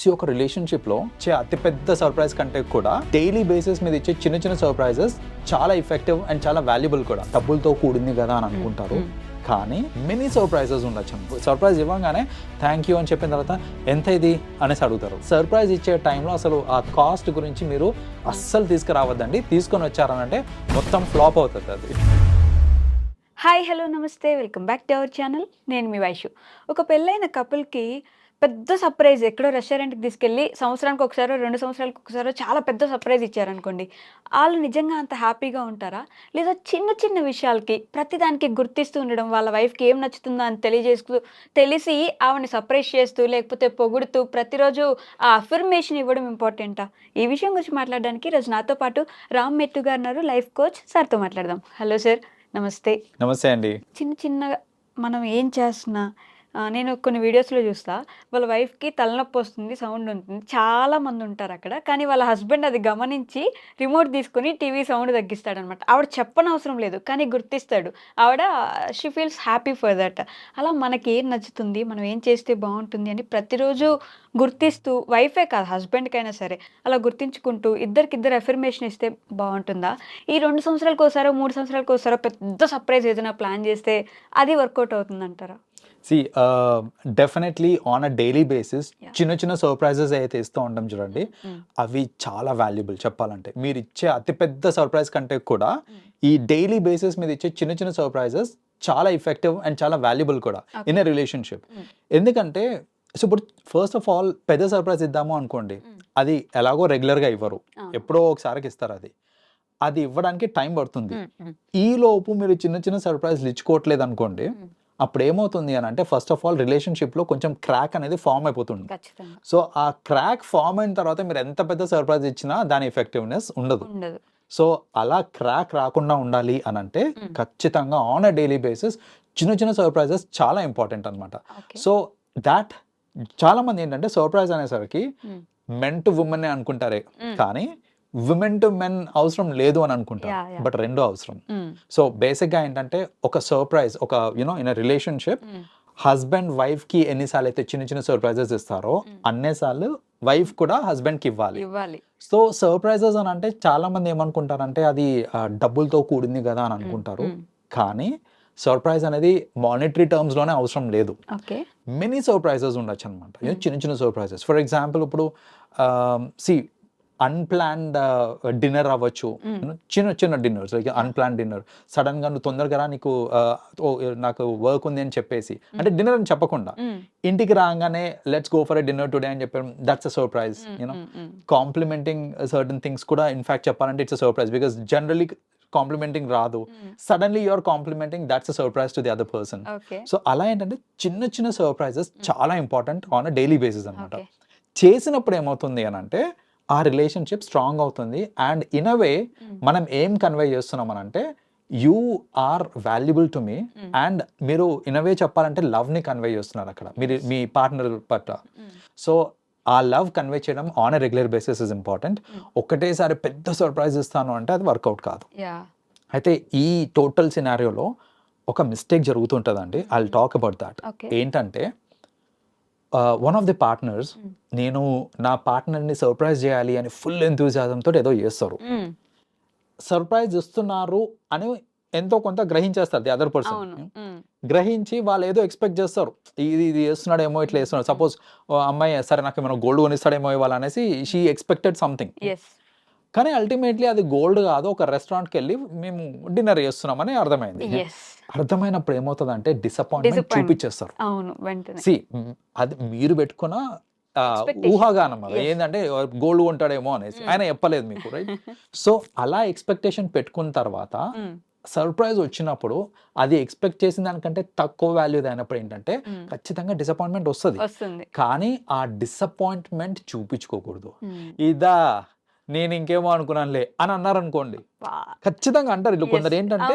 So ఒక రిలేషన్షిప్లో ఇచ్చే అతిపెద్ద సర్ప్రైజ్ కంటే కూడా డైలీ బేసిస్ మీద ఇచ్చే చిన్న చిన్న సర్ప్రైజెస్ చాలా ఎఫెక్టివ్ అండ్ చాలా వాల్యుబుల్ కూడా. డబ్బులతో కూడింది కదా అని అనుకుంటారు. కానీ మెనీ సర్ప్రైజెస్ ఉండొచ్చు. సర్ప్రైజ్ ఇవ్వగానే థ్యాంక్ యూ అని చెప్పిన తర్వాత ఎంత ఇది? అనేసి అడుగుతారు. సర్ప్రైజ్ ఇచ్చే టైంలో అసలు ఆ కాస్ట్ గురించి మీరు అస్సలు తీసుకురావద్దండి. తీసుకొని వచ్చారనంటే మొత్తం ఫ్లాప్ అవుతుంది అది. Hi hello namaste. Welcome back to our channel నేను మీ వైషు. ఒక పెళ్ళైన కపుల్కి పెద్ద సర్ప్రైజ్ ఎక్కడో రెస్టారెంట్కి తీసుకెళ్ళి సంవత్సరానికి ఒకసారో రెండు సంవత్సరాలకు ఒకసారో చాలా పెద్ద సర్ప్రైజ్ ఇచ్చారనుకోండి. వాళ్ళు నిజంగా అంత హ్యాపీగా ఉంటారా? లేదా చిన్న చిన్న విషయాలకి ప్రతిదానికి గుర్తిస్తూ ఉండడం వాళ్ళ వైఫ్కి ఏం నచ్చుతుందో అని తెలియజేస్తూ తెలిసి ఆవిడని సర్ప్రైజ్ చేస్తూ లేకపోతే పొగుడుతూ ప్రతిరోజు ఆ అఫర్మేషన్ ఇవ్వడం ఇంపార్టెంటా ఈ విషయం గురించి మాట్లాడడానికి ఈరోజు నాతో పాటు రామ్ మెట్టు గారు లైఫ్ కోచ్ సార్తో మాట్లాడదాం. హలో సార్ నమస్తే. నమస్తే అండి. చిన్న చిన్నగా మనం ఏం చేస్తున్నా నేను కొన్ని వీడియోస్లో చూస్తా. వాళ్ళ వైఫ్కి తలనొప్పి వస్తుంది సౌండ్ ఉంటుంది. చాలా మంది ఉంటారు అక్కడ. కానీ వాళ్ళ హస్బెండ్ అది గమనించి రిమోట్ తీసుకుని టీవీ సౌండ్ తగ్గిస్తాడనమాట ఆవిడ చెప్పనవసరం లేదు కానీ గుర్తిస్తాడు. ఆవిడ she feels happy for that అలా మనకి ఏం నచ్చుతుంది? మనం ఏం చేస్తే బాగుంటుంది అని ప్రతిరోజు గుర్తిస్తూ వైఫే కాదు హస్బెండ్కైనా సరే అలా గుర్తించుకుంటూ ఇద్దరికిద్దరు ఎఫర్మేషన్ ఇస్తే బాగుంటుందా? ఈ రెండు సంవత్సరాలకు ఒకసారో మూడు సంవత్సరాలకు ఒకసారో పెద్ద సర్ప్రైజ్ ఏదైనా ప్లాన్ చేస్తే అది work out అవుతుందంటారా? See definitely on a daily basis. చిన్న చిన్న సర్ప్రైజెస్ అయితే ఇస్తూ ఉంటాం చూడండి Mm. అవి చాలా వాల్యుబుల్ చెప్పాలంటే మీరు ఇచ్చే అతిపెద్ద సర్ప్రైజ్ కంటే కూడా Mm. ఈ డైలీ బేసిస్ మీద ఇచ్చే చిన్న చిన్న సర్ప్రైజెస్ చాలా ఎఫెక్టివ్ అండ్ చాలా వాల్యుబుల్ కూడా. In a relationship Mm. ఎందుకంటే సో ఇప్పుడు ఫస్ట్ ఆఫ్ ఆల్ పెద్ద సర్ప్రైజ్ ఇద్దాము అనుకోండి Mm. అది ఎలాగో రెగ్యులర్గా ఇవ్వరు. ఎప్పుడో ఒకసారికి ఇస్తారు అది అది ఇవ్వడానికి టైం పడుతుంది Mm, mm, ఈ లోపు మీరు చిన్న చిన్న సర్ప్రైజ్లు ఇచ్చుకోవట్లేదు అనుకోండి Mm. అప్పుడు ఏమవుతుంది అని అంటే ఫస్ట్ ఆఫ్ ఆల్ రిలేషన్షిప్లో కొంచెం క్రాక్ అనేది ఫామ్ అయిపోతుంది. సో ఆ క్రాక్ ఫామ్ అయిన తర్వాత మీరు ఎంత పెద్ద సర్ప్రైజ్ ఇచ్చినా దాని ఎఫెక్టివ్నెస్ ఉండదు. సో అలా క్రాక్ రాకుండా ఉండాలి అని అంటే. ఖచ్చితంగా ఆన్ అ డైలీ బేసిస్ చిన్న చిన్న సర్ప్రైజెస్ చాలా ఇంపార్టెంట్ అనమాట సో దాట్ చాలా మంది ఏంటంటే సర్ప్రైజ్ అనేసరికి Mm. మెన్ టు ఉమెన్ అనుకుంటారే. కానీ విమెన్ టు మెన్ అవసరం లేదు అని అనుకుంటారు. Yeah. బట్ రెండు అవసరం. సో బేసిక్గా ఏంటంటే ఒక సర్ప్రైజ్ ఒక యునో ఇన్ రిలేషన్షిప్ హస్బెండ్ వైఫ్కి ఎన్నిసార్లు అయితే చిన్న చిన్న సర్ప్రైజెస్ ఇస్తారో Mm. అన్నిసార్లు వైఫ్ కూడా హస్బెండ్కి ఇవ్వాలి. సో సర్ప్రైజెస్ అని అంటే చాలా మంది ఏమనుకుంటారంటే అది డబ్బులతో కూడింది కదా అని అనుకుంటారు. Mm, కానీ సర్ప్రైజ్ అనేది మానిటరీ టర్మ్స్లోనే అవసరం లేదు. ఓకే. మెనీ సర్ప్రైజెస్ ఉండొచ్చు అనమాట చిన్న చిన్న సర్ప్రైజెస్ ఫర్ ఎగ్జాంపుల్ ఇప్పుడు సి అన్ప్లాన్డ్ డిన్నర్ అవ్వచ్చు. you know, చిన్న చిన్న డిన్నర్స్ లైక్ అన్ప్లాన్ డిన్నర్ సడన్గా నువ్వు తొందరగా నీకు ఓ, నాకు వర్క్ ఉంది అని చెప్పేసి. అంటే డిన్నర్ అని చెప్పకుండా. ఇంటికి రాగానే let's go for a dinner today అని చెప్పారు that's a surprise you know. Complimenting certain things కూడా ఇన్ఫాక్ట్ చెప్పాలంటే it's a surprise because generally complimenting రాదు. Suddenly you're complimenting that's a surprise to the other person so అలా ఏంటంటే చిన్న చిన్న surprises చాలా important on a daily basis అనమాట చేసినప్పుడు ఏమవుతుంది అని అంటే ఆ రిలేషన్షిప్ స్ట్రాంగ్ అవుతుంది. And in a way Mm. మనం ఏం కన్వే చేస్తున్నాం అని అంటే you are valuable to me Mm. And మీరు ఇన్ అ వే చెప్పాలంటే లవ్ని కన్వే చేస్తున్నారు అక్కడ. మీరు మీ పార్ట్నర్ పట్ల. Mm. సో ఆ లవ్ కన్వే చేయడం on a regular basis is important. ఒక్కటేసారి పెద్ద సర్ప్రైజ్ ఇస్తాను అంటే అది వర్కౌట్ కాదు. అయితే ఈ టోటల్ సినారియోలో ఒక మిస్టేక్ జరుగుతుంటుందండి. ఐ టాక్ అబౌట్ దాట్ ఏంటంటే వన్ ఆఫ్ ది పార్ట్నర్స్. నేను నా పార్ట్నర్ని సర్ప్రైజ్ చేయాలి అని ఫుల్ ఎంతూజాజంతో ఏదో చేస్తారు. సర్ప్రైజ్ ఇస్తున్నారు అని ఎంతో కొంత గ్రహించేస్తారు ది అదర్ పర్సన్. గ్రహించి వాళ్ళు ఏదో ఎక్స్పెక్ట్ చేస్తారు. ఇది ఇది చేస్తున్నాడేమో ఇట్లా చేస్తున్నాడు సపోజ్ అమ్మాయి సరే నాకు ఏమైనా గోల్డ్ కొనిస్తాడేమో ఇవ్వాలి అనేసి షీ ఎక్స్పెక్టెడ్ సంథింగ్ కానీ అల్టిమేట్లీ అది గోల్డ్ కాదు ఒక రెస్టారెంట్కి వెళ్ళి మేము డిన్నర్ చేస్తున్నామని అర్థమైంది అర్థమైనప్పుడు ఏమవుతుంది అంటే డిసప్పాయింట్మెంట్. చూపించేస్తారు సి అది మీరు పెట్టుకున్న. ఊహాగానం అది. ఏంటంటే గోల్డ్ కొంటాడేమో అనేసి Mm. ఆయన చెప్పలేదు మీకు రైట్ సో అలా ఎక్స్పెక్టేషన్ పెట్టుకున్న తర్వాత Mm. సర్ప్రైజ్ వచ్చినప్పుడు అది ఎక్స్పెక్ట్ చేసిన దానికంటే తక్కువ వాల్యూ అయినప్పుడు ఏంటంటే Mm. ఖచ్చితంగా డిసప్పాయింట్మెంట్ వస్తుంది కానీ ఆ డిసప్పాయింట్మెంట్ చూపించుకోకూడదు Mm. ఇదా నేను ఇంకేమో అనుకున్నానులే అని అన్నారనుకోండి ఖచ్చితంగా అంటారు వీళ్ళు Yes, కొందరు ఏంటంటే.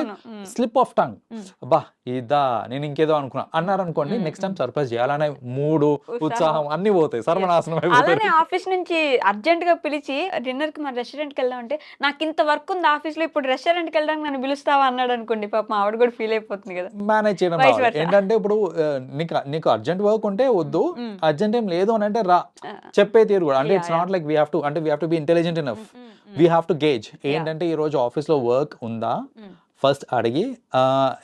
Slip of tongue. అబ్బా ఇదా నేను ఇంకేదో అనుకున్నా. అన్నారు అనుకోండి నెక్స్ట్ టైం సర్ప్రైజ్ చేయాలనే మూడు ఉత్సాహం. అన్ని పోతాయి. సర్వనాశనం అలానే ఆఫీస్ నుంచి అర్జెంట్గా పిలిచి డిన్నర్కి మన రెస్టారెంట్కి వెళ్దాం అంటే నాకు ఇంత వర్క్ ఉంది ఆఫీస్లో ఇప్పుడు రెస్టారెంట్కి వెళ్ళడానికి నన్ను పిలుస్తావా? అన్నాడు అనుకోండి పాపం ఆవిడ కూడా ఫీల్ అయిపోతుంది కదా. మేనేజ్ చేయడం. ఏంటంటే ఇప్పుడు నీకు నీకు అర్జెంట్ వర్క్ ఉంటే వద్దు. అర్జెంట్ ఏం లేదు అని అంటే రా. చెప్పే తీరు కూడా. అంటే it's not like we have to అంటే we have to be intelligent enough we have to gauge ఏంటంటే ఈ రోజు ఆఫీస్లో వర్క్ ఉందా? Mm. ఫస్ట్ అడిగి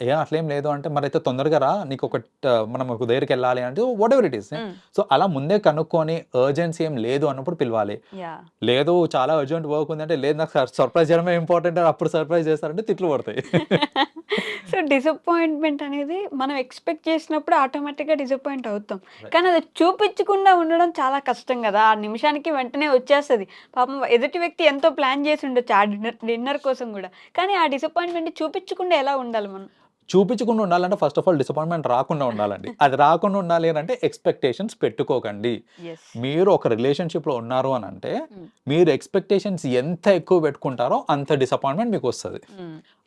ఏ అట్లేం లేదు అంటే మరి అయితే తొందరగా రా నీకు ఒక మనం ఒక దగ్గరికి వెళ్ళాలి అంటే whatever it is. So అలా ముందే కనుక్కొని అర్జెన్సీ ఏం లేదు అన్నప్పుడు పిలవాలి. లేదు చాలా అర్జెంట్ వర్క్ ఉంది అంటే లేదు నాకు సర్ప్రైజ్ చేయడమే ఇంపార్టెంట్ అప్పుడు సర్ప్రైజ్ చేస్తారంటే తిట్లు పడతాయి. సో డిసప్పాయింట్మెంట్ అనేది మనం ఎక్స్పెక్ట్ చేసినప్పుడు ఆటోమేటిక్గా డిసప్పాయింట్ అవుతాం. కానీ అది చూపించకుండా ఉండడం చాలా కష్టం కదా. ఆ నిమిషానికి వెంటనే వచ్చేస్తుంది. పాపం ఎదుటి వ్యక్తి ఎంతో ప్లాన్ చేసి ఉండొచ్చు ఆ డిన్నర్ డిన్నర్ కోసం కూడా. కానీ ఆ డిసప్పాయింట్మెంట్ చూపించకుండా ఎలా ఉండాలి మనం? చూపించకుండా ఉండాలంటే ఫస్ట్ ఆఫ్ ఆల్ డిసప్పాయింట్మెంట్ రాకుండా ఉండాలండి. అది రాకుండా ఉండాలి అంటే ఎక్స్పెక్టేషన్స్ పెట్టుకోకండి. మీరు ఒక రిలేషన్షిప్లో ఉన్నారు అని అంటే Mm. మీరు ఎక్స్పెక్టేషన్స్ ఎంత ఎక్కువ పెట్టుకుంటారో అంత డిసప్పాయింట్మెంట్ మీకు వస్తుంది.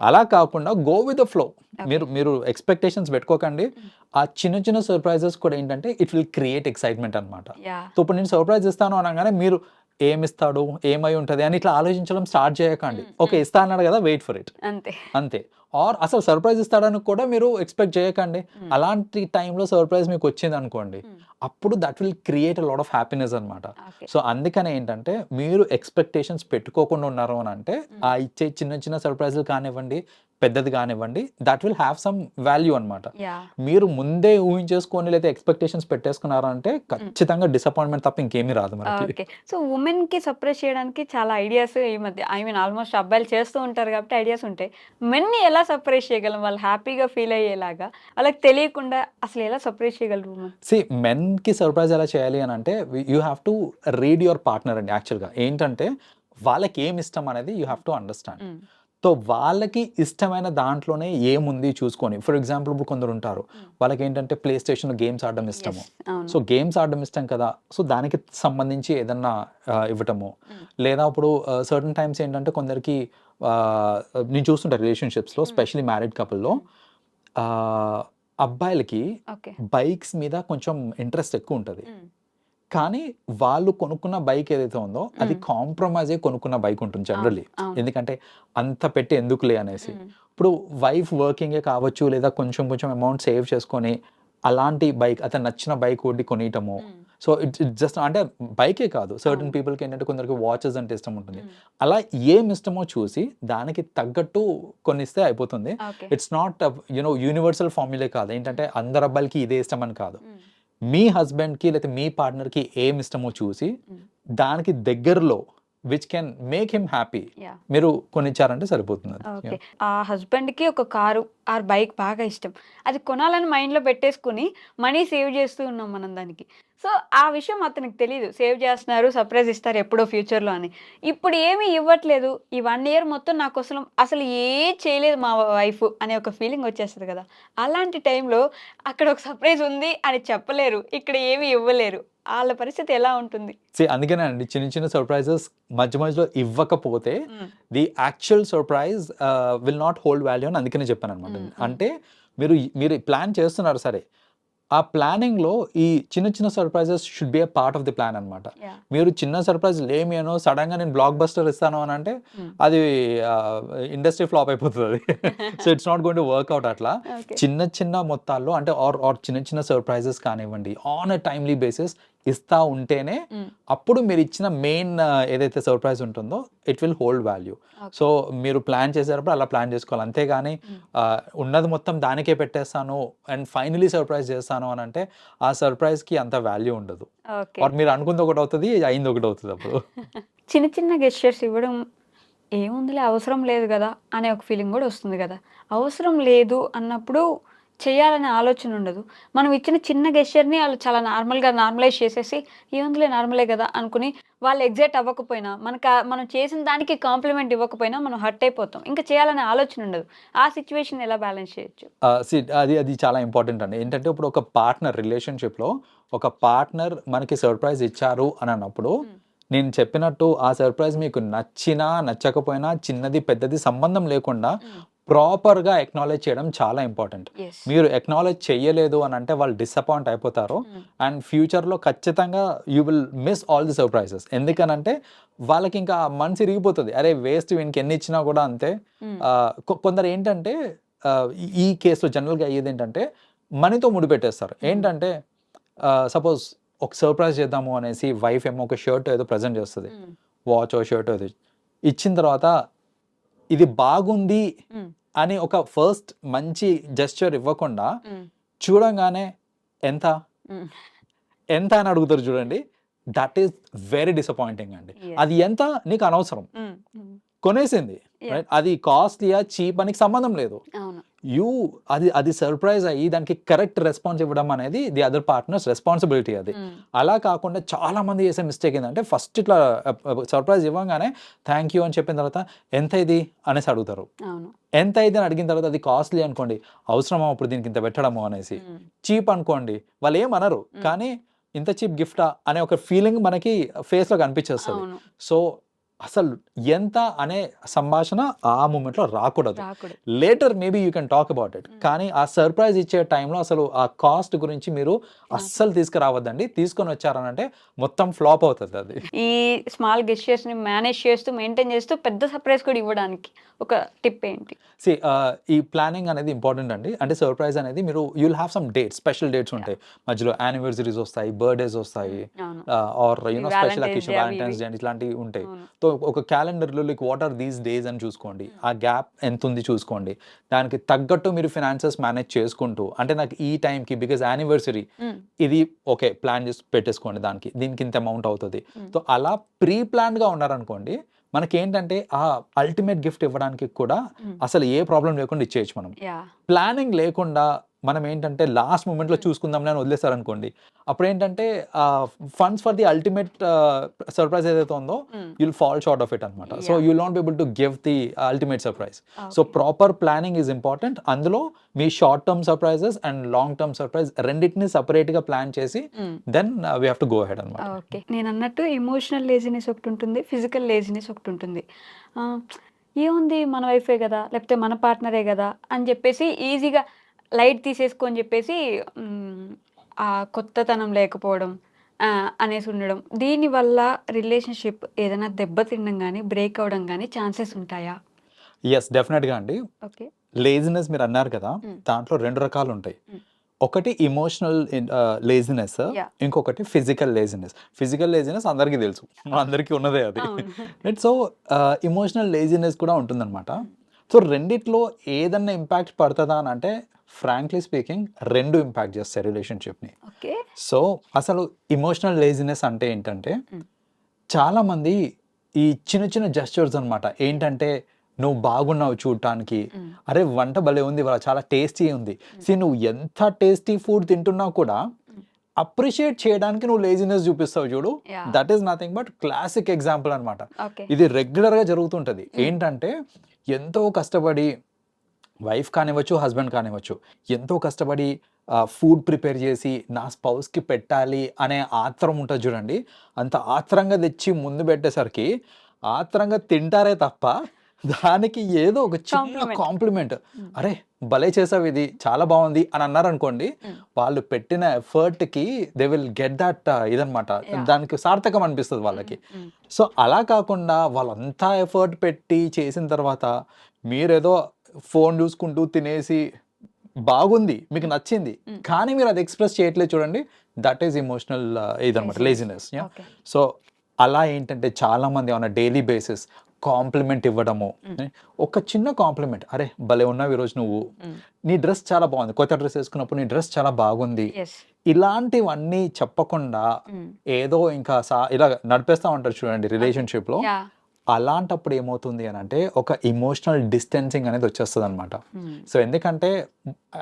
అలా కాకుండా గో విత్ ద ఫ్లో మీరు మీరు ఎక్స్పెక్టేషన్స్ పెట్టుకోకండి. ఆ చిన్న చిన్న సర్ప్రైజెస్ కూడా ఏంటంటే ఇట్ విల్ క్రియేట్ ఎక్సైట్మెంట్ అనమాట సో ఇప్పుడు నేను సర్ప్రైజ్ ఇస్తాను అనగానే మీరు ఏమిస్తాడు? ఏమై ఉంటుంది? అని ఇట్లా ఆలోచించడం స్టార్ట్ చేయకండి. ఓకే ఇస్తా అన్నాడు కదా వెయిట్ ఫర్ ఇట్ అంతే. అంతే. ఆర్ అసలు సర్ప్రైజ్ ఇస్తాడని కూడా మీరు ఎక్స్పెక్ట్ చేయకండి. అలాంటి టైంలో సర్ప్రైజ్ మీకు వచ్చింది అనుకోండి. అప్పుడు that will create a lot of happiness అనమాట సో అందుకనే ఏంటంటే మీరు ఎక్స్పెక్టేషన్స్ పెట్టుకోకుండా ఉన్నారు అని అంటే ఆ ఇచ్చే చిన్న చిన్న సర్ప్రైజులు కానివ్వండి పెద్దది కానివ్వండి that will have some value అనమాట మీరు ముందే ఊహించేసుకొని లేదా ఎక్స్పెక్టేషన్స్ పెట్టేసుకున్నారంటే ఖచ్చితంగా డిసప్పాయింట్మెంట్ తప్ప ఇంకేమీ రాదు మనకి. సో ఉమెన్కి సప్రెస్ చేయడానికి చాలా ఐడియాస్ ఈ మధ్య ఐ మీన్ ఆల్మోస్ట్ అబ్బాయిలు చేస్తూ ఉంటారు కాబట్టి ఐడియాస్ ఉంటాయి. మెన్ని ఎలా సప్రెస్ చేయగలం? వాళ్ళు హ్యాపీగా ఫీల్ అయ్యేలాగా? వాళ్ళకి తెలియకుండా అసలు ఎలా సప్రెస్ చేయగలరు సి మెన్కి సర్ప్రైజ్ ఎలా చేయాలి అని అంటే you have to read your partner అండి యాక్చువల్గా ఏంటంటే వాళ్ళకి ఏం ఇష్టం అనేది you have to understand so వాళ్ళకి ఇష్టమైన దాంట్లోనే ఏముంది చూసుకొని ఫర్ ఎగ్జాంపుల్ ఇప్పుడు కొందరు ఉంటారు. వాళ్ళకి ఏంటంటే ప్లే స్టేషన్ గేమ్స్ ఆడడం ఇష్టము. సో గేమ్స్ ఆడడం ఇష్టం కదా. సో దానికి సంబంధించి ఏదన్నా ఇవ్వటము. Mm. లేదా ఇప్పుడు సర్టన్ టైమ్స్ ఏంటంటే కొందరికి నేను చూస్తుంటా రిలేషన్షిప్స్లో స్పెషలీ మ్యారీడ్ కపుల్లో అబ్బాయిలకి బైక్స్ మీద కొంచెం ఇంట్రెస్ట్ ఎక్కువ ఉంటుంది. కానీ వాళ్ళు కొనుక్కున్న బైక్ ఏదైతే ఉందో అది. కాంప్రమైజే కొనుక్కున్న బైక్ ఉంటుంది జనరల్లీ. ఎందుకంటే అంత పెట్టి ఎందుకులే అనేసి. ఇప్పుడు వైఫ్ వర్కింగే కావచ్చు లేదా కొంచెం కొంచెం అమౌంట్ సేవ్ చేసుకొని అలాంటి బైక్ అతను నచ్చిన బైక్ ఒకటి కొనియటము. సో ఇట్స్ ఇట్స్ జస్ట్ అంటే బైకే కాదు. సర్టన్. పీపుల్కి ఏంటంటే కొందరికి వాచెస్ అంటే ఇష్టం ఉంటుంది. అలా ఏం ఇష్టమో చూసి దానికి తగ్గట్టు కొనిస్తే అయిపోతుంది. It's not you know universal formulae కాదు. ఏంటంటే అందరు అబ్బాయిలకి ఇదే ఇష్టం అని కాదు. మీ హస్బెండ్కి లేకపోతే మీ పార్ట్నర్కి ఏం ఇష్టమో చూసి. దానికి దగ్గరలో which can make him happy మీరు కొనిచ్చారంటే సరిపోతుంది. ఆ హస్బెండ్కి ఒక కారు ఆర్ బైక్ బాగా ఇష్టం. అది కొనాలని మైండ్లో పెట్టేసుకుని మనీ సేవ్ చేస్తూ ఉన్నాం మనం దానికి. సో ఆ విషయం అతనికి తెలియదు సేవ్ చేస్తున్నారు సర్ప్రైజ్ ఇస్తారు ఎప్పుడో future లో అని. ఇప్పుడు ఏమీ ఇవ్వట్లేదు. ఈ వన్ ఇయర్ మొత్తం నాకు అసలు అసలు ఏ చేయలేదు మా వైఫ్ అనే ఒక ఫీలింగ్ వచ్చేస్తుంది కదా. అలాంటి టైంలో అక్కడ ఒక సర్ప్రైజ్ ఉంది అని చెప్పలేరు. ఇక్కడ ఏమీ ఇవ్వలేరు. వాళ్ళ పరిస్థితి ఎలా ఉంటుంది? అందుకనే అండి చిన్న చిన్న సర్ప్రైజెస్ మధ్య మధ్యలో ఇవ్వకపోతే the actual surprise will not hold value అని అందుకనే చెప్పాను అనమాట. అంటే మీరు మీరు ప్లాన్ చేస్తున్నారు సరే ఆ ప్లానింగ్లో ఈ చిన్న చిన్న surprises should be a part of the plan అనమాట. మీరు చిన్న సర్ప్రైజ్ లేమి అనో సడన్గా నేను బ్లాక్ బస్టర్ ఇస్తాను అని అంటే Mm. అది ఇండస్ట్రీ ఫ్లాప్ అయిపోతుంది so it's not going to work out అట్లా చిన్న చిన్న మొత్తాల్లో అంటే ఆర్ ఆర్ చిన్న చిన్న సర్ప్రైజెస్ కానివ్వండి ఆన్ అ టైమ్లీ బేసిస్ ఇస్తా ఉంటేనే అప్పుడు మీరు ఇచ్చిన మెయిన్ ఏదైతే సర్ప్రైజ్ ఉంటుందో it will hold value. So మీరు ప్లాన్ చేసేటప్పుడు అలా ప్లాన్ చేసుకోవాలి. అంతేగాని ఉన్నది మొత్తం దానికే పెట్టేస్తాను అండ్ ఫైనలీ సర్ప్రైజ్ చేస్తాను అని అంటే ఆ సర్ప్రైజ్కి అంత వాల్యూ ఉండదు. మీరు అనుకుంది ఒకటి అవుతుంది అయింది ఒకటి అవుతుంది అప్పుడు. చిన్న చిన్న గెస్చర్స్ ఇవ్వడం ఏముందిలే అవసరం లేదు కదా అనే ఒక ఫీలింగ్ కూడా వస్తుంది కదా. అవసరం లేదు అన్నప్పుడు చేయాలనే ఆలోచన ఉండదు. మనం ఇచ్చిన చిన్న గెస్చర్ని వాళ్ళు చాలా నార్మల్గా నార్మలైజ్ చేసేసి ఏముందిలే నార్మలే కదా అనుకుని వాళ్ళు ఎగ్జైట్ అవ్వకపోయినా మనకు మనం చేసిన దానికి కాంప్లిమెంట్ ఇవ్వకపోయినా మనం హర్ట్ అయిపోతాం. ఇంకా చేయాలనే ఆలోచన ఉండదు. ఆ సిచ్యువేషన్ ఎలా బ్యాలెన్స్ చేయొచ్చు? అది అది చాలా ఇంపార్టెంట్ అండి. ఏంటంటే ఇప్పుడు ఒక పార్ట్నర్ రిలేషన్షిప్లో ఒక పార్ట్నర్ మనకి సర్ప్రైజ్ ఇచ్చారు అని అన్నప్పుడు. నేను చెప్పినట్టు ఆ సర్ప్రైజ్ మీకు నచ్చినా నచ్చకపోయినా చిన్నది పెద్దది సంబంధం లేకుండా ప్రాపర్గా ఎక్నాలెడ్జ్ చేయడం చాలా ఇంపార్టెంట్ మీరు ఎక్నాలెడ్జ్ చెయ్యలేదు అని అంటే వాళ్ళు డిసప్పాయింట్ అయిపోతారు. అండ్ ఫ్యూచర్లో ఖచ్చితంగా you will miss all the surprises ఎందుకనంటే వాళ్ళకి ఇంకా మనసు ఇరిగిపోతుంది. అరే వేస్ట్ వీనికి ఎన్ని ఇచ్చినా కూడా అంతే. కొ- కొందరు ఏంటంటే ఈ- కేసులో జనరల్గా అయ్యేది ఏంటంటే మనీతో ముడిపెట్టేస్తారు ఏంటంటే సపోజ్ ఒక సర్ప్రైజ్ చేద్దాము అనేసి వైఫ్ ఏమో ఒక షర్ట్ ఏదో ప్రజెంట్ చేస్తుంది. వాచ్ షర్ట్ అది ఇచ్చిన తర్వాత ఇది బాగుంది అని ఒక ఫస్ట్ మంచి జెస్చర్ ఇవ్వకుండా చూడంగానే ఎంత? ఎంత అని అడుగుతారు చూడండి. దట్ ఈస్ వెరీ డిసప్పాయింటింగ్ అండి. అది ఎంత? నీకు అనవసరం. కొనేసింది? అది కాస్ట్లీయా చీప్ అని సంబంధం లేదు. యూ అది అది సర్ప్రైజ్ అయ్యి దానికి కరెక్ట్ రెస్పాన్స్ ఇవ్వడం అనేది ది అదర్ పార్ట్నర్స్ రెస్పాన్సిబిలిటీ అది. అలా కాకుండా చాలా మంది చేసే మిస్టేక్ ఏంటంటే ఫస్ట్ ఇట్లా సర్ప్రైజ్ ఇవ్వగానే థ్యాంక్ యూ అని చెప్పిన తర్వాత ఎంత ఇది? అనేసి అడుగుతారు. ఎంత అయితే అని అడిగిన తర్వాత అది కాస్ట్లీ అనుకోండి. అవసరమా ఇప్పుడు దీనికి ఇంత పెట్టడము? అనేసి. చీప్ అనుకోండి. వాళ్ళు ఏమనరు కానీ ఇంత చీప్ గిఫ్టా అనే ఒక ఫీలింగ్ మనకి ఫేస్లో కనిపించేస్తుంది. సో అసలు ఎంత అనే సంభాషణ ఆ మూమెంట్లో రాకూడదు. రాకూడదు. Later maybe you can talk about it కానీ ఆ సర్ప్రైజ్ ఇచ్చే టైంలో అసలు ఆ కాస్ట్ గురించి మీరు అస్సలు తీసుకురావద్దండి. తీసుకొని వచ్చారనంటే మొత్తం ఫ్లాప్ అవుతుంది అది. ఈ స్మాల్ గెస్టర్స్ని మేనేజ్ చేస్తూ మెయింటైన్ చేస్తూ పెద్ద సర్ప్రైజ్ కూడా ఇవ్వడానికి ఒక టిప్ ఏంటి? సి ఈ ప్లానింగ్ అనేది ఇంపార్టెంట్ అండి. అంటే సర్ప్రైజ్ అనేది మీరు you'll have some dates special dates ఉంటాయి. మధ్యలో యానివర్సరీస్ వస్తాయి బర్త్డేస్ వస్తాయి or you know special occasion valentines ఇవి. డే ఇట్లాంటివి ఉంటాయి. సో ఒక క్యాలెండర్లో like what are these days అని చూసుకోండి ఆ గ్యాప్ ఎంత ఉంది చూసుకోండి దానికి తగ్గట్టు మీరు ఫినాన్సెస్ మేనేజ్ చేసుకుంటూ అంటే నాకు ఈ టైంకి బికాజ్ యానివర్సరీ. ఇది ఓకే ప్లాన్ చేసి పెట్టేసుకోండి దానికి దీనికి ఇంత అమౌంట్ అవుతుంది. సో అలా ప్రీ ప్లాన్గా ఉన్నారనుకోండి మనకి ఏంటంటే ఆ అల్టిమేట్ గిఫ్ట్ ఇవ్వడానికి కూడా. అసలు ఏ ప్రాబ్లం లేకుండా ఇచ్చేయచ్చు మనం ప్లానింగ్ లేకుండా మనం ఏంటంటే లాస్ట్ మూమెంట్లో చూసుకుందాంలే అని వదిలేసారనుకోండి అప్పుడు ఏంటంటే funds for the ultimate surprise ఏదైతే ఉందో you'll fall short of it అనమాట so. You'll not be able to give the ultimate surprise so proper planning is important అందులో మీ short term surprises and long term surprise రెండింటిని సపరేట్గా plan చేసి then we have to go head అనమాట okay నేను అన్నట్టు emotional laziness ఒకటి ఉంటుంది physical laziness ఒకటి ఉంటుంది. ఏముంది మన వైఫే కదా లేకపోతే మన పార్ట్నరే కదా అని చెప్పేసి ఈజీగా లైట్ తీసేసుకొని చెప్పేసి మ్, ఆ కొత్తతనం లేకపోవడం అనేసి ఉండడం. దీనివల్ల రిలేషన్షిప్ ఏదైనా దెబ్బతినడం కానీ బ్రేక్ అవ్వడం కానీ ఛాన్సెస్ ఉంటాయా? ఎస్ డెఫినెట్గా అండి. ఓకే. లేజినెస్ మీరు అన్నారు కదా. దాంట్లో రెండు రకాలు ఉంటాయి. ఒకటి ఇమోషనల్ లేజినెస్ Yeah. ఇంకొకటి ఫిజికల్ లేజినెస్ ఫిజికల్ లేజినెస్ అందరికీ తెలుసు. అందరికీ ఉన్నదే అది. సో ఇమోషనల్ లేజినెస్ కూడా ఉంటుందన్నమాట. సో రెండిట్లో ఏదన్నా ఇంపాక్ట్ పడుతుందా అని అంటే ఫ్రాంక్లీ స్పీకింగ్ రెండు ఇంపాక్ట్ చేస్తాయి రిలేషన్షిప్ని సో అసలు ఇమోషనల్ లేజినెస్ అంటే ఏంటంటే Mm. చాలా మంది ఈ చిన్న చిన్న జెస్చర్స్ అన్నమాట. ఏంటంటే నువ్వు బాగున్నావు చూడటానికి. అరే వంట భలే ఉంది ఇవాళ చాలా టేస్టీ ఉంది. సి నువ్వు ఎంత టేస్టీ ఫుడ్ తింటున్నా కూడా అప్రిషియేట్ చేయడానికి నువ్వు లేజినెస్ చూపిస్తావు చూడు. That is nothing but classic example అనమాట ఇది రెగ్యులర్గా జరుగుతుంటుంది. ఏంటంటే ఎంతో కష్టపడి వైఫ్ కానివ్వచ్చు హస్బెండ్ కానివ్వచ్చు ఎంతో కష్టపడి ఫుడ్ ప్రిపేర్ చేసి నా స్పౌస్కి పెట్టాలి అనే ఆత్రం ఉంటుంది చూడండి అంత ఆత్రంగా తెచ్చి ముందు పెట్టేసరికి ఆత్రంగా తింటారే తప్ప దానికి ఏదో ఒక చిన్న. కాంప్లిమెంట్ అరే భలే చేసావు ఇది చాలా బాగుంది అని అన్నారనుకోండి Mm. వాళ్ళు పెట్టిన ఎఫర్ట్కి దే విల్ గెట్ దట్ ఇదనమాట. దానికి సార్థకం అనిపిస్తుంది వాళ్ళకి సో అలా కాకుండా వాళ్ళంతా ఎఫర్ట్ పెట్టి చేసిన తర్వాత మీరేదో ఫోన్ చూసుకుంటూ తినేసి బాగుంది మీకు నచ్చింది. కానీ మీరు అది ఎక్స్ప్రెస్ చేయట్లేదు చూడండి దట్ ఈస్ ఇమోషనల్ ఇదనమాట లేజినెస్ సో అలా ఏంటంటే చాలా మంది ఆన్ డైలీ బేసిస్ కాంప్లిమెంట్ ఇవ్వడము ఒక చిన్న కాంప్లిమెంట్ అరే భలే ఉన్నావు ఈరోజు నువ్వు. నీ డ్రెస్ చాలా బాగుంది కొత్త డ్రెస్ వేసుకున్నప్పుడు నీ డ్రెస్ చాలా బాగుంది. ఇలాంటివన్నీ చెప్పకుండా ఏదో ఇంకా ఇలా నడిపేస్తా ఉంటారు చూడండి రిలేషన్షిప్లో. యా అలాంటప్పుడు ఏమవుతుంది అని అంటే ఒక ఇమోషనల్ డిస్టెన్సింగ్ అనేది వచ్చేస్తుంది అనమాట సో ఎందుకంటే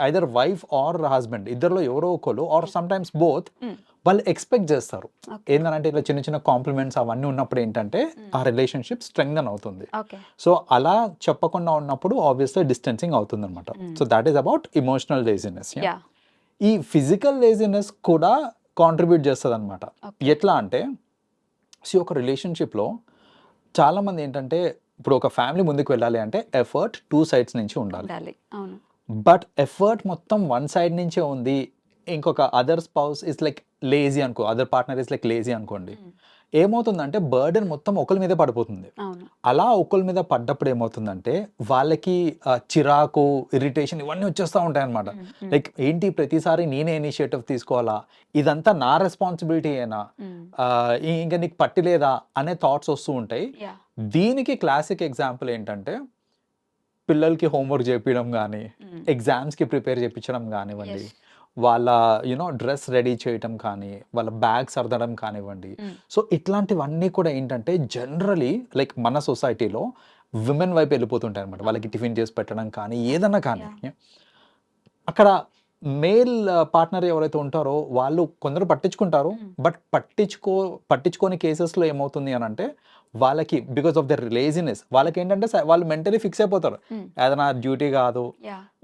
ఐదర్ వైఫ్ ఆర్ హస్బెండ్ ఇద్దరిలో ఎవరో ఒకరు ఆర్ సమ్ టైమ్స్ బోత్. వాళ్ళు ఎక్స్పెక్ట్ చేస్తారు. ఏంటంటే ఇట్లా చిన్న చిన్న కాంప్లిమెంట్స్ అవన్నీ ఉన్నప్పుడు ఏంటంటే ఆ రిలేషన్షిప్ స్ట్రెంగ్దన్ అవుతుంది. సో అలా చెప్పకుండా ఉన్నప్పుడు ఆబ్వియస్లీ డిస్టెన్సింగ్ అవుతుంది అనమాట so that is about emotional laziness ఈ ఫిజికల్ లేజినెస్ కూడా కాంట్రిబ్యూట్ చేస్తుంది అనమాట. ఎట్లా అంటే సో ఒక రిలేషన్షిప్లో చాలామంది ఏంటంటే ఇప్పుడు ఒక ఫ్యామిలీ ముందుకు వెళ్ళాలి అంటే ఎఫర్ట్ టూ సైడ్స్ నుంచి ఉండాలి. బట్ ఎఫర్ట్ మొత్తం వన్ సైడ్ నుంచే ఉంది. ఇంకొక other spouse is like lazy అనుకో other partner is like lazy అనుకోండి. ఏమవుతుందంటే బర్డెన్ మొత్తం ఒకరి మీద పడిపోతుంది. అలా ఒకరి మీద పడ్డప్పుడు ఏమవుతుందంటే వాళ్ళకి చిరాకు ఇరిటేషన్ ఇవన్నీ వచ్చేస్తూ ఉంటాయి అనమాట లైక్ ఏంటి ప్రతిసారి నేనే ఇనిషియేటివ్ తీసుకోవాలా? ఇదంతా నా రెస్పాన్సిబిలిటీ ఇ- ఇంకా నీకు పట్టిలేదా? అనే థాట్స్ వస్తూ ఉంటాయి. దీనికి క్లాసిక్ ఎగ్జాంపుల్ ఏంటంటే పిల్లలకి హోంవర్క్ చేపించడం కానీ ఎగ్జామ్స్కి ప్రిపేర్ చేయించడం కానివ్వండి వాళ్ళ యునో డ్రెస్ రెడీ చేయటం కానీ వాళ్ళ బ్యాగ్ సర్దడం కానివ్వండి. సో ఇట్లాంటివన్నీ కూడా ఏంటంటే జనరలీ లైక్ మన సొసైటీలో విమెన్ వైపు వెళ్ళిపోతుంటాయి అనమాట వాళ్ళకి టిఫిన్ చేసి పెట్టడం కానీ ఏదన్నా కానీ. అక్కడ మేల్ పార్ట్నర్ ఎవరైతే ఉంటారో వాళ్ళు కొందరు పట్టించుకుంటారు. బట్ పట్టించుకో పట్టించుకోని కేసెస్లో ఏమవుతుంది అని అంటే వాళ్ళకి బికాస్ ఆఫ్ దర్ లేజినెస్ వాళ్ళకి ఏంటంటే వాళ్ళు మెంటలీ ఫిక్స్ అయిపోతారు. ఏదైనా డ్యూటీ కాదు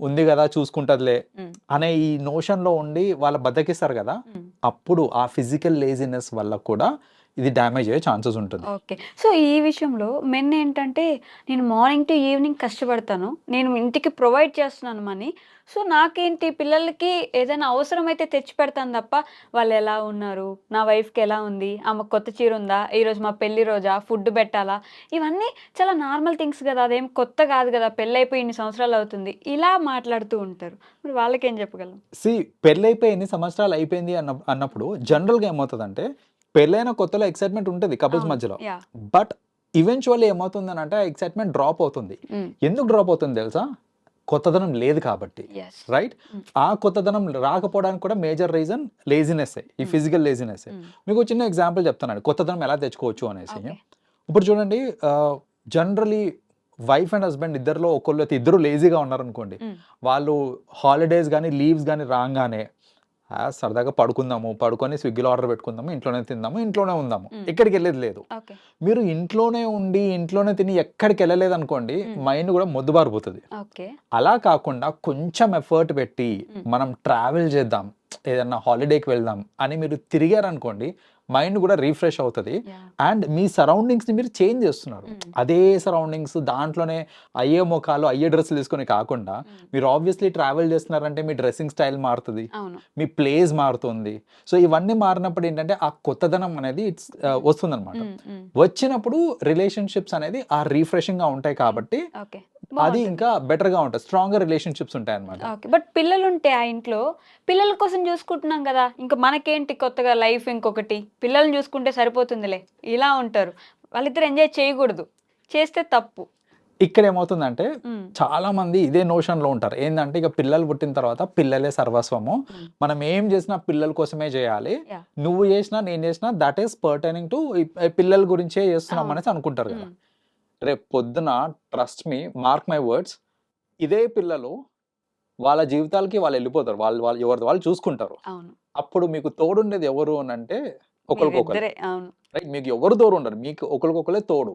ఉంది కదా చూసుకుంటదిలే అనే ఈ నోషన్లో ఉండి వాళ్ళు బద్దకిస్తారు కదా. అప్పుడు ఆ ఫిజికల్ లేజినెస్ వల్ల కూడా ఇది డ్యామేజ్ అయ్యే ఛాన్సెస్ ఉంటుంది. ఓకే. సో ఈ విషయంలో మెన్ ఏంటంటే నేను మార్నింగ్ టు ఈవినింగ్ కష్టపడతాను. నేను ఇంటికి ప్రొవైడ్ చేస్తున్నాను మనీ. సో నాకేంటి పిల్లలకి ఏదైనా అవసరమైతే తెచ్చి పెడతాను తప్ప వాళ్ళు ఎలా ఉన్నారు? నా వైఫ్కి ఎలా ఉంది? ఆమె కొత్త చీర ఉందా? ఈరోజు మా పెళ్ళి రోజా? ఫుడ్ పెట్టాలా? ఇవన్నీ చాలా నార్మల్ థింగ్స్ కదా. అదేం కొత్త కాదు కదా. పెళ్ళైపోయి ఇన్ని సంవత్సరాలు అవుతుంది. ఇలా మాట్లాడుతూ ఉంటారు. మరి వాళ్ళకేం చెప్పగలం? సి పెళ్ళైపోయి ఎన్ని సంవత్సరాలు అయిపోయింది అన్న అన్నప్పుడు జనరల్గా ఏమవుతుందంటే పెళ్ళైన కొత్తలో ఎక్సైట్మెంట్ ఉంటుంది కపుల్స్. మధ్యలో. బట్ ఈవెన్చువల్లీ ఏమవుతుందని అంటే ఎక్సైట్మెంట్ డ్రాప్ అవుతుంది. ఎందుకు డ్రాప్ అవుతుంది తెలుసా? కొత్తదనం లేదు కాబట్టి. Right Mm. ఆ కొత్తదనం రాకపోవడానికి కూడా మేజర్ రీజన్ లేజినెస్ ఈ Mm. ఫిజికల్ లేజినెస్ మీకు చిన్న ఎగ్జాంపుల్ చెప్తానండి కొత్తదనం ఎలా తెచ్చుకోవచ్చు అనేసి. ఇప్పుడు చూడండి జనరలీ వైఫ్ అండ్ హస్బెండ్ ఇద్దరిలో ఒకళ్ళు అయితే ఇద్దరు లేజీగా ఉన్నారనుకోండి. Mm. వాళ్ళు హాలిడేస్ కానీ లీవ్స్ కానీ రాగానే "ఆ, సరదాగా పడుకుందాము పడుకొని స్విగ్గీలో ఆర్డర్ పెట్టుకుందాము ఇంట్లోనే తిందాము ఇంట్లోనే ఉందాము. ఎక్కడికి వెళ్ళేది లేదు మీరు ఇంట్లోనే ఉండి ఇంట్లోనే తిని ఎక్కడికి వెళ్ళలేదు అనుకోండి. మైండ్ కూడా మొద్దుబారిపోతుంది అలా కాకుండా కొంచెం ఎఫర్ట్ పెట్టి. మనం ట్రావెల్ చేద్దాం ఏదన్నా హాలిడేకి వెళ్దాం అని మీరు తిరిగారనుకోండి మైండ్ కూడా రీఫ్రెష్ అవుతుంది. అండ్ మీ సరౌండింగ్స్ని మీరు చేంజ్ చేస్తున్నారు. Mm. అదే సరౌండింగ్స్ దాంట్లోనే అయ్యే ముఖాలు అయ్యే డ్రెస్సులు వేసుకొని కాకుండా మీరు ఆబ్వియస్లీ ట్రావెల్ చేస్తున్నారంటే మీ డ్రెస్సింగ్ స్టైల్ మారుతుంది. మీ ప్లేస్ మారుతుంది. సో ఇవన్నీ మారినప్పుడు ఏంటంటే ఆ కొత్తదనం అనేది ఇట్స్ వస్తుందన్నమాట. ఉమ్. వచ్చినప్పుడు రిలేషన్షిప్స్ అనేది ఆ రీఫ్రెషింగ్గా ఉంటాయి కాబట్టి అది. ఇంకా బెటర్గా ఉంటుంది స్ట్రాంగర్ రిలేషన్షిప్స్ ఉంటాయి అనమాట బట్ పిల్లలు ఉంటే ఆ ఇంట్లో పిల్లల కోసం చూసుకుంటున్నాం కదా. ఇంకా మనకేంటి కొత్తగా లైఫ్ ఇంకొకటి? పిల్లల్ని చూసుకుంటే సరిపోతుందిలే. ఇలా ఉంటారు. వాళ్ళిద్దరు ఎంజాయ్ చేయకూడదు. చేస్తే తప్పు. ఇక్కడ ఏమవుతుందంటే చాలా మంది ఇదే నోషన్లో ఉంటారు. ఏంటంటే ఇక పిల్లలు పుట్టిన తర్వాత పిల్లలే సర్వస్వము. మనం ఏం చేసినా పిల్లల కోసమే చేయాలి. నువ్వు చేసినా నేను చేసినా దట్ ఈస్ పర్టైనింగ్ టు పిల్లల గురించే చేస్తున్నాం. అనేసి అనుకుంటారు కదా. రేపు పొద్దున trust me mark my words ఇదే పిల్లలు వాళ్ళ జీవితాలకి వాళ్ళు వెళ్ళిపోతారు. వాళ్ళు వాళ్ళు ఎవరిది వాళ్ళు చూసుకుంటారు. అప్పుడు మీకు తోడుండేది ఎవరు అని అంటే ఒకరికొకరు రైట్ మీకు ఎవరు తోడు ఉండరు. మీకు ఒకరికొకరే తోడు.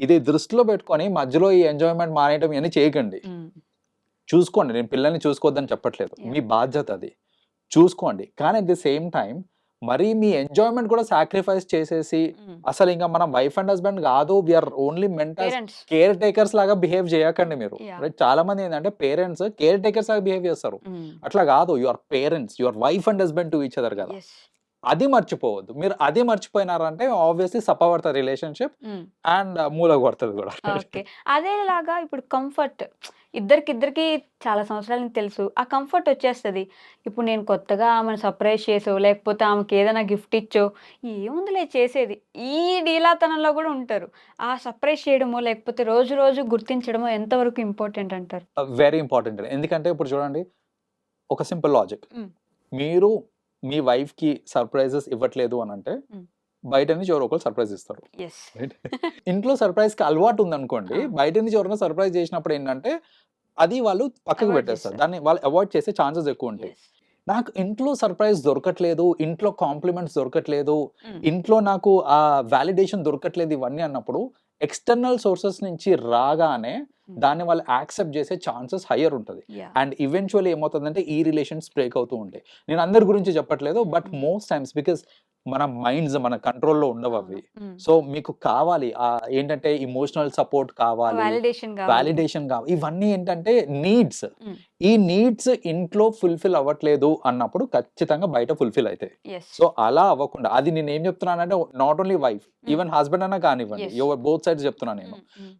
ఇది దృష్టిలో పెట్టుకొని మధ్యలో ఈ ఎంజాయ్మెంట్ మానేయటం ఇవన్నీ చేయకండి. చూసుకోండి. నేను పిల్లల్ని చూసుకోవద్దని చెప్పట్లేదు. మీ బాధ్యత అది. చూసుకోండి. కానీ అట్ ది సేమ్ టైం మరి మీ ఎంజాయ్మెంట్ కూడా సాక్రిఫైస్ చేసేసి. అసలు ఇంకా మనం వైఫ్ అండ్ హస్బెండ్ కాదు. We're only mental care takers లాగా బిహేవ్ చేయకండి మీరు? చాలా మంది ఏంటంటే పేరెంట్స్ కేర్ టేకర్స్ లాగా బిహేవ్ చేస్తారు. అట్లా కాదు. Your parents your wife and husband to each other కదా. అది మర్చిపోవద్దు. మీరు అది మర్చిపోయినారంటే ఆబ్వియస్లీ సప్పబడుతుంది రిలేషన్షిప్ అండ్ మూలకు పడుతుంది కూడా. ఓకే. అదేలాగా ఇప్పుడు కంఫర్ట్ ఇద్దరికిద్దరికి చాలా సంవత్సరాల తెలుసు. ఆ కంఫర్ట్ వచ్చేస్తుంది. ఇప్పుడు నేను కొత్తగా ఆమెను సర్ప్రైజ్ చేసో లేకపోతే ఆమెకి ఏదైనా గిఫ్ట్ ఇచ్చో ఏముందిలే చేసేది. ఈ డీలాతనంలో కూడా ఉంటారు. ఆ సర్ప్రైజ్ చేయడమో లేకపోతే రోజు రోజు గుర్తించడమో ఎంతవరకు ఇంపార్టెంట్ అంటారు? వెరీ ఇంపార్టెంట్ ఎందుకంటే ఇప్పుడు చూడండి ఒక సింపుల్ లాజిక్. మీరు మీ వైఫ్కి సర్ప్రైజెస్ ఇవ్వట్లేదు అని అంటే. బయట నుంచి ఎవరో ఒకరు సర్ప్రైజ్ ఇస్తారు? ఇంట్లో సర్ప్రైజ్కి అలవాటు ఉందనుకోండి. బయట నుంచి ఎవరైనా సర్ప్రైజ్ చేసినప్పుడు ఏంటంటే అది వాళ్ళు పక్కకు పెట్టేస్తారు. దాన్ని వాళ్ళు అవాయిడ్ చేసే ఛాన్సెస్ ఎక్కువ ఉంటాయి నాకు ఇంట్లో సర్ప్రైజ్ దొరకట్లేదు ఇంట్లో కాంప్లిమెంట్స్ దొరకట్లేదు ఇంట్లో నాకు ఆ వాలిడేషన్ దొరకట్లేదు ఇవన్నీ అన్నప్పుడు ఎక్స్టర్నల్ సోర్సెస్ నుంచి రాగానే Mm. దాన్ని వాళ్ళు యాక్సెప్ట్ చేసే ఛాన్సెస్ హయ్యర్ ఉంటుంది. అండ్ ఈవెన్చువల్లీ ఏమవుతుందంటే ఈ రిలేషన్స్ బ్రేక్ అవుతూ ఉంటాయి నేను అందరి గురించి చెప్పట్లేదు but Mm. Most times because మన మైండ్స్ మన కంట్రోల్లో ఉండవు అవి సో మీకు కావాలి ఆ ఏంటంటే ఇమోషనల్ సపోర్ట్ కావాలి వాలిడేషన్ కావాలి. ఇవన్నీ ఏంటంటే నీడ్స్. ఈ నీడ్స్ ఇంట్లో ఫుల్ఫిల్ అవ్వట్లేదు అన్నప్పుడు ఖచ్చితంగా బయట ఫుల్ఫిల్ అవుతాయి. సో అలా అవ్వకుండా అది నేను ఏం చెప్తున్నానంటే not only wife even husband అన్నా కానివ్వండి. యువర్ బోత్ సైడ్స్ చెప్తున్నాను నేను.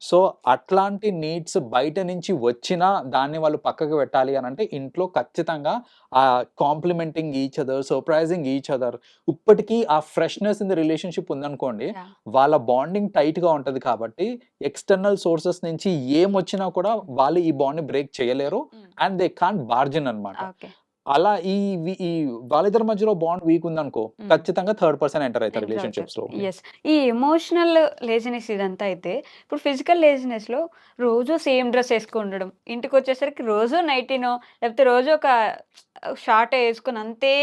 సో అట్లాంటి నీడ్స్ బయట నుంచి వచ్చినా దాన్ని వాళ్ళు పక్కకు పెట్టాలి అని అంటే ఇంట్లో ఖచ్చితంగా ఆ complimenting each other surprising each other ఇప్పటికీ ఆ ఫ్రెష్నెస్ ఇన్ ద రిలేషన్షిప్ ఉందనుకోండి వాళ్ళ బాండింగ్ టైట్గా ఉంటది కాబట్టి ఎక్స్టర్నల్ సోర్సెస్ నుంచి ఏం వచ్చినా కూడా వాళ్ళు ఈ బాండ్ని బ్రేక్ చేయలేరు. అండ్ దే కాంట్ బార్జిన్ అన్నమాట ఓకే అలా ఈ ఈ వాళ్ళిద్దరి మధ్యలో బాండ్ వీక్ ఉందనుకో. ఖచ్చితంగా థర్డ్ పర్సన్ ఎంటర్ అవుతారు రిలేషన్షిప్స్లో. ఎస్ ఈ ఎమోషనల్ లేజినెస్ ఇదంతా అయితే ఇప్పుడు ఫిజికల్ లేజినెస్లో రోజు సేమ్ డ్రెస్ వేసుకుని ఉండడం. ఇంటికి వచ్చేసరికి రోజు నైటీనో లేకపోతే రోజు ఒక షార్ట్ వేసుకుని అంతే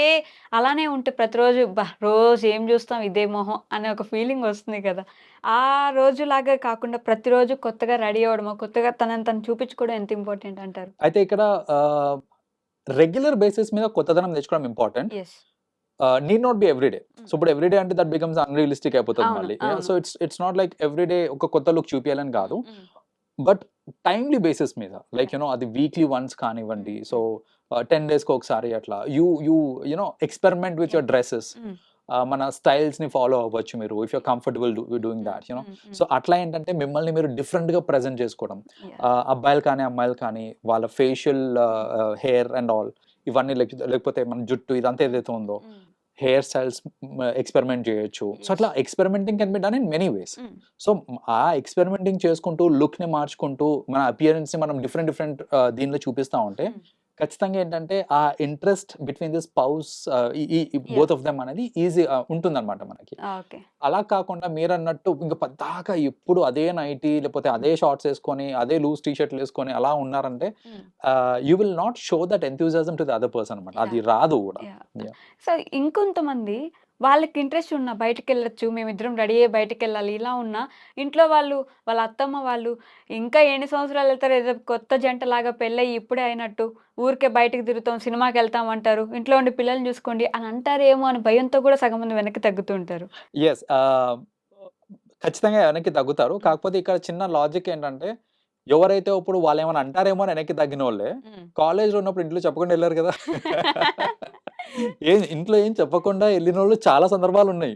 అలానే ఉంటే ప్రతిరోజు బా రోజు ఏం చూస్తాం ఇదే మొహం అనే ఒక ఫీలింగ్ వస్తుంది కదా. ఆ రోజులాగా కాకుండా ప్రతిరోజు కొత్తగా రెడీ అవ్వడమో కొత్తగా తనని తను చూపించుకోవడం ఎంత ఇంపార్టెంట్ అంటారు? అయితే ఇక్కడ రెగ్యులర్ బేసిస్ మీద కొత్తదనం తెచ్చుకోవడం important need not be everyday so ఇప్పుడు ఎవ్రీడే అంటే దట్ బికమ్స్ అన్రియలిస్టిక్ అయిపోతుంది మళ్ళీ. So it's it's not like everyday ఒక కొత్త లుక్ చూపించాలని కాదు. బట్ టైమ్లీ బేసిస్ మీద లైక్ యూనో అది వీక్లీ వన్స్ కానివ్వండి. సో టెన్ డేస్కి ఒకసారి అట్లా. You you you know experiment with your dresses. మన స్టైల్స్ని ఫాలో అవ్వచ్చు మీరు if you're comfortable doing that you know so అట్లా ఏంటంటే మిమ్మల్ని మీరు డిఫరెంట్గా ప్రజెంట్ చేసుకోవడం. ఆ, అబ్బాయిలు కానీ అమ్మాయిలు కానీ వాళ్ళ ఫేషియల్ హెయిర్ అండ్ ఆల్ ఇవన్నీ లేక- లేకపోతే మన జుట్టు ఇదంతా ఏదైతే ఉందో హెయిర్ స్టైల్స్ ఎక్స్పెరిమెంట్ చేయొచ్చు. సో అట్లా experimenting can be done in many ways so ఆ ఎక్స్పెరిమెంటింగ్ చేసుకుంటూ లుక్ని మార్చుకుంటూ మన అపియరెన్స్ని మనం డిఫరెంట్ డిఫరెంట్ దీనిలో చూపిస్తా ఉంటే Mm. ఖచ్చితంగా ఏంటంటే ఆ interest between the spouse both of them అనేది ఈజీ ఉంటుందన్నమాట మనకి. ఓకే అలా కాకుండా మీరు అన్నట్టు ఇంకా పద్దాకా ఎప్పుడు అదే నైటీ లేకపోతే అదే షార్ట్స్ వేసుకొని అదే లూజ్ టీ షర్ట్లు వేసుకొని అలా ఉన్నారంటే you will not show that enthusiasm to the other person అనమాట అది రాదు కూడా. సో ఇంకొంతమంది వాళ్ళకి ఇంట్రెస్ట్ ఉన్న బయటకు వెళ్ళొచ్చు మేమిద్దరం రెడీ అయ్యి బయటకు వెళ్ళాలి ఇలా ఉన్నా ఇంట్లో వాళ్ళు వాళ్ళ అత్తమ్మ వాళ్ళు ఇంకా ఎన్ని సంవత్సరాలు వెళ్తారు ఏదో కొత్త జంట లాగా పెళ్ళయి ఇప్పుడే అయినట్టు ఊరికే బయటకు తిరుగుతాం సినిమాకి వెళ్తాం అంటారు ఇంట్లో ఉండి పిల్లల్ని చూసుకోండి అని అంటారేమో అని భయంతో కూడా సగం మంది వెనక్కి తగ్గుతుంటారు ఎస్ ఖచ్చితంగా వెనక్కి తగ్గుతారు. కాకపోతే ఇక్కడ చిన్న లాజిక్ ఏంటంటే ఎవరైతే ఇప్పుడు వాళ్ళు ఏమైనా అంటారేమో అని వెనక్కి తగ్గిన వాళ్ళే కాలేజ్లో ఉన్నప్పుడు ఇంట్లో చెప్పకుండా వెళ్ళారు కదా. ఏం ఇంట్లో ఏం చెప్పకుండా వెళ్ళిన వాళ్ళు చాలా సందర్భాలు ఉన్నాయి.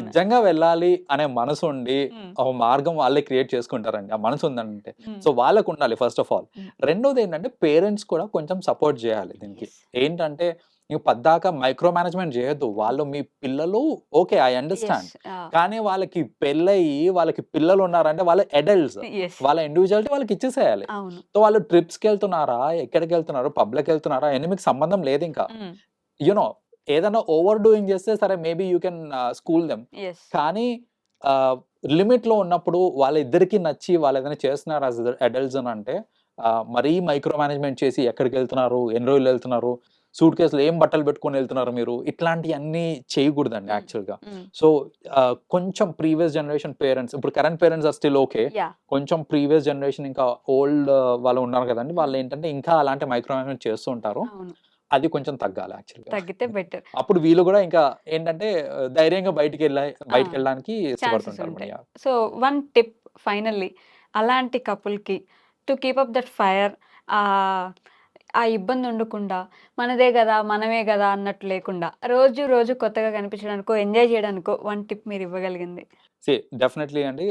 నిజంగా వెళ్ళాలి అనే మనసు ఉండి ఒక మార్గం వాళ్ళే క్రియేట్ చేసుకుంటారండి. ఆ మనసు ఉందంటే. సో వాళ్ళకు ఉండాలి ఫస్ట్ ఆఫ్ ఆల్. రెండోది ఏంటంటే పేరెంట్స్ కూడా కొంచెం సపోర్ట్ చేయాలి దీనికి. ఏంటంటే ఇంక పద్దాక మైక్రో మేనేజ్మెంట్ చేయొద్దు. వాళ్ళు మీ పిల్లలు ఓకే ఐ అండర్స్టాండ్. కానీ వాళ్ళకి పెళ్ళయి వాళ్ళకి పిల్లలు ఉన్నారంటే వాళ్ళ అడల్ట్స్. వాళ్ళ ఇండివిజువాలిటీ వాళ్ళకి ఇచ్చేసేయాలి. సో వాళ్ళు ట్రిప్స్కి వెళ్తున్నారా ఎక్కడికి వెళ్తున్నారు పబ్లిక్ వెళ్తున్నారా అని మీకు సంబంధం లేదు ఇంకా యునో ఏదైనా ఓవర్ డూయింగ్ చేస్తే సరే maybe you can school them. కానీ లిమిట్లో ఉన్నప్పుడు వాళ్ళిద్దరికి నచ్చి వాళ్ళు ఏదైనా చేస్తున్నారు యాజ్ అడల్ట్స్ అని అంటే మరీ మైక్రో మేనేజ్మెంట్ చేసి ఎక్కడికి వెళ్తున్నారు ఎన్ని రోజులు వెళ్తున్నారు సూట్ కేసులు ఏం బట్టలు పెట్టుకొని వెళ్తున్నారు మీరు ఇట్లాంటివన్నీ చేయకూడదండి. యాక్చువల్గా ఉమ్, సో కొంచెం ప్రీవియస్ జనరేషన్ పేరెంట్స్ ఇప్పుడు current parents are still okay. కొంచెం ప్రీవియస్ జనరేషన్ ఇంకా ఓల్డ్ వాళ్ళు ఉన్నారు కదండి వాళ్ళు ఏంటంటే ఇంకా అలాంటి మైక్రో మేనేజ్మెంట్ చేస్తూ ఉంటారు అది కొంచెం తగ్గాలి యాక్చువల్గా తగ్గితే బెటర్ అప్పుడు వీళ్ళు కూడా ఇంకా ఏంటంటే ధైర్యంగా బయటికి వెళ్ళ బయటికి వెళ్ళడానికి ఇష్టపడుతుంటారు. సో వన్ టిప్ ఫైనల్లీ అలాంటి కపుల్కి to keep up that fire ఆ ఇబ్బంది ఉండకుండా మనదే కదా మనమే కదా అన్నట్టు లేకుండా రోజు రోజు కొత్తగా కనిపించడానికో ఎంజాయ్ చేయడానికో వన్ టిప్ మీరు ఇవ్వగలిగింది Andy.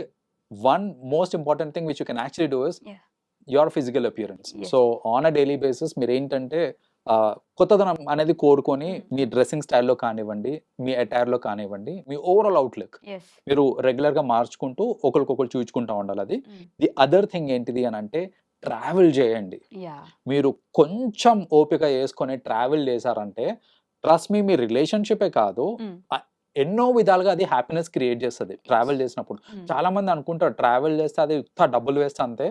One most important thing which you can actually do is Yeah. your physical appearance. Yes. So, on a daily basis, మీరు ఏంటంటే కొత్తదనం అనేది కోరుకొని. మీ డ్రెస్సింగ్ స్టైల్లో కానివ్వండి మీ అటైర్లో కానివ్వండి మీ ఓవరాల్ అవుట్లుక్ మీరు రెగ్యులర్గా మార్చుకుంటూ ఒకరికొకరు చూచుకుంటూ ఉండాలి అది. ది అదర్ థింగ్ ఏంటిది అని అంటే ట్రావెల్ చేయండి. మీరు కొంచెం ఓపిక వేసుకొని ట్రావెల్ చేశారంటే ట్రస్ట్ మీ మీ రిలేషన్షిపే కాదు. ఎన్నో విధాలుగా అది హ్యాపీనెస్ క్రియేట్ చేస్తుంది ట్రావెల్ చేసినప్పుడు. చాలా మంది అనుకుంటారు ట్రావెల్ చేస్తే అది ఇంత డబ్బులు వేస్తే అంతే.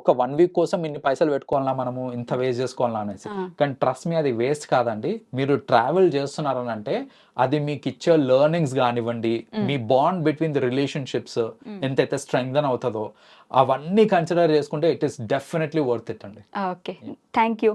ఒక వన్ వీక్ కోసం ఇన్ని పైసలు పెట్టుకోవాలా మనము? ఇంత వేస్ట్ చేసుకోవాలా అనేసి. కానీ ట్రస్ట్ మీ అది వేస్ట్ కాదండి. మీరు ట్రావెల్ చేస్తున్నారని అంటే అది మీకు ఇచ్చే లెర్నింగ్స్ కానివ్వండి. మీ బాండ్ బిట్వీన్ ది రిలేషన్షిప్స్ ఎంతైతే స్ట్రెంగ్దన్ అవుతుందో అవన్నీ కన్సిడర్ చేసుకుంటే it is definitely worth it అండి. Okay. Thank you.